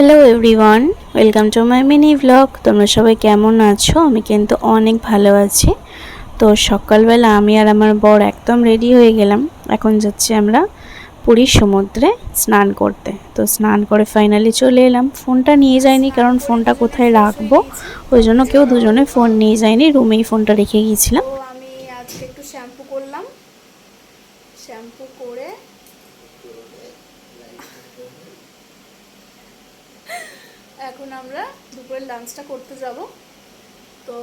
Hello everyone welcome to my mini blog তোমরা সবাই কেমন আছো? আমি কিন্তু অনেক ভালো আছি। তো সকালবেলা আমি আর আমার বর একদম রেডি হয়ে গেলাম। এখন যাচ্ছি আমরা পুরীর সমুদ্রে স্নান করতে। তো স্নান করে ফাইনালি চলে এলাম। ফোনটা নিয়ে যাইনি কারণ ফোনটা কোথায় রাখব? ওই জন্য কেউ দুজনে ফোন নিয়ে যায়নি। রুমেই ফোনটা রেখে গিয়েছিলাম। আমি আজকে একটু শ্যাম্পু করলাম। শ্যাম্পু করে এখন আমরা দুপুরের লাঞ্চটা করতে যাব। তো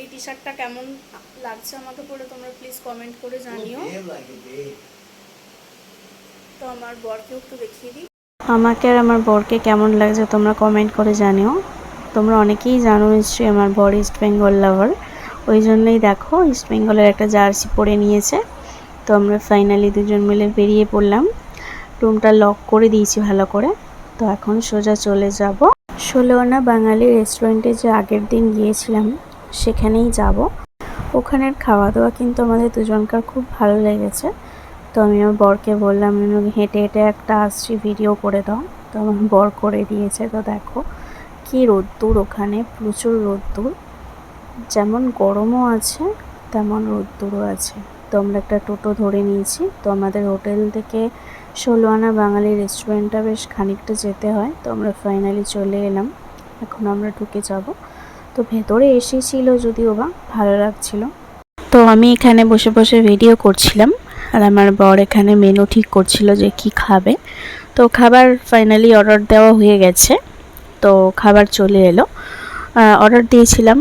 এই টি শার্টটা কেমন লাগছে আমাকে পরে তোমরা প্লিজ কমেন্ট করে জানিও। তো আমার বরকেও একটু দেখিয়ে দিই। আমাকে আর আমার বরকে কেমন লাগছে তোমরা কমেন্ট করে জানিও। তোমরা অনেকেই জানো নিশ্চয়ই আমার বর ইস্ট বেঙ্গল লাভার ওই জন্যই দেখো ইস্ট বেঙ্গলের একটা জার্সি পরে নিয়েছে। তো আমরা ফাইনালি দুজন মিলে বেরিয়ে পড়লাম। রুমটা লক করে দিয়েছি ভালো করে। তো এখন সোজা চলে যাব। ষোলোয়ানা বাঙালি রেস্টুরেন্টে যে আগের দিন গিয়েছিলাম, সেখানেই যাব। ওখানের খাওয়া দাওয়া কিন্তু আমাদের দুজনকার খুব ভালো লেগেছে। তো আমি আমার বরকে বললাম হেঁটে হেঁটে একটা আসছি ভিডিও করে দাও। তো আমার বর করে দিয়েছে, তো দেখো, কি রোদ্দুর ওখানে, প্রচুর রোদ্দুর। যেমন গরমও আছে, তেমন রোদ্দুরও আছে। তো আমরা একটা টোটো ধরে নিয়েছি। তো আমাদের হোটেল থেকে ষোলোয়ানা বাঙালি রেস্টুরেন্টটা বেশ খানিকটা যেতে হয়। তো আমরা ফাইনালি চলে এলাম। এখন আমরা ঢুকে যাব। তো ভেতরে এসেছিল যদিও বা ভালো লাগছিল। তো আমি এখানে বসে বসে ভিডিও করছিলাম। আর আমার বর এখানে মেনু ঠিক করছিল যে কি খাবে। তো খাবার ফাইনালি অর্ডার দেওয়া হয়ে গেছে। তো খাবার চলে এলো। অর্ডার দিয়েছিলাম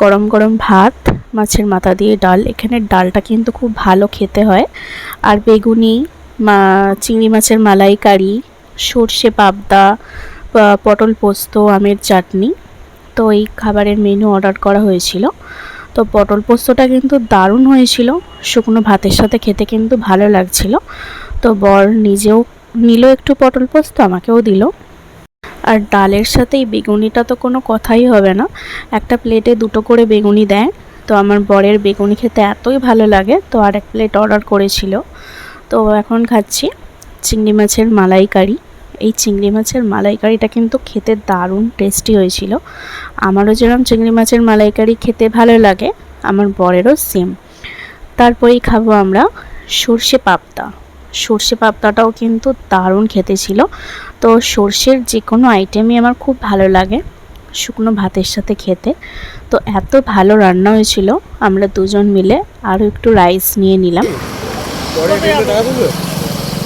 গরম গরম ভাত। মাছের মাথা দিয়ে ডাল। এখানে ডালটা কিন্তু খুব ভালো খেতে হয়। আর বেগুনি, মা, চিংড়ি মাছের মালাইকারি, সর্ষে পাবদা পটল পোস্ত, আমের চাটনি। তো এই খাবারের মেনু অর্ডার করা হয়েছিল। তো পটল পোস্তটা কিন্তু দারুণ হয়েছিল। শুকনো ভাতের সাথে খেতে কিন্তু ভালো লাগছিল। তো বর নিজেও নিল একটু পটল পোস্ত, আমাকেও দিল। আর ডালের সাথে এই বেগুনিটা তো কোনো কথাই হবে না। একটা প্লেটে দুটো করে বেগুনি দেয়। তো আমার বরের বেগুনি খেতে এতই ভালো লাগে, তো আর এক প্লেট অর্ডার করেছিল। তো এখন খাচ্ছি চিংড়ি মাছের মালাইকারি। এই চিংড়ি মাছের মালাইকারিটা কিন্তু খেতে দারুণ টেস্টি হয়েছিল। আমারও যেরকম চিংড়ি মাছের মালাইকারি খেতে ভালো লাগে, আমার বরেরও সেম তারপরেই খাব আমরা সর্ষে পাবদা। সর্ষে পাবদাটাও কিন্তু দারুণ খেতে ছিল। তো সর্ষের যে কোনো আইটেমই আমার খুব ভালো লাগে। শুকনো ভাতের সাথে খেতে। তো এত ভালো রান্না হয়েছিল আমরা দুজন মিলে আরও একটু রাইস নিয়ে নিলাম।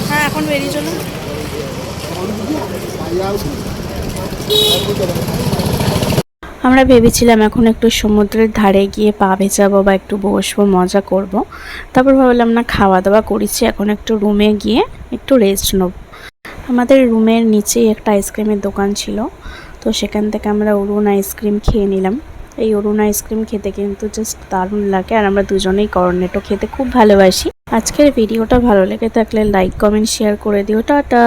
হ্যাঁ এখন বেরিয়ে চলুন। আমরা ভেবেছিলাম এখন একটু সমুদ্রের ধারে গিয়ে পা ভেজাবো বা একটু বসবো মজা করব। তারপর ভাবলাম না খাওয়া দাওয়া করেছি এখন একটু রুমে গিয়ে একটু রেস্ট নেব। আমাদের রুমের নিচেই একটা আইসক্রিমের দোকান ছিল। তো সেখান থেকে আমরা অরুণ আইসক্রিম খেয়ে নিলাম। এই অরুণ আইসক্রিম খেতে কিন্তু জাস্ট দারুণ লাগে আর আমরা দুজনেই করনেটো খেতে খুব ভালোবাসি। আজকের ভিডিওটা ভালো লেগে থাকলে লাইক কমেন্ট শেয়ার করে দিও। টাটা!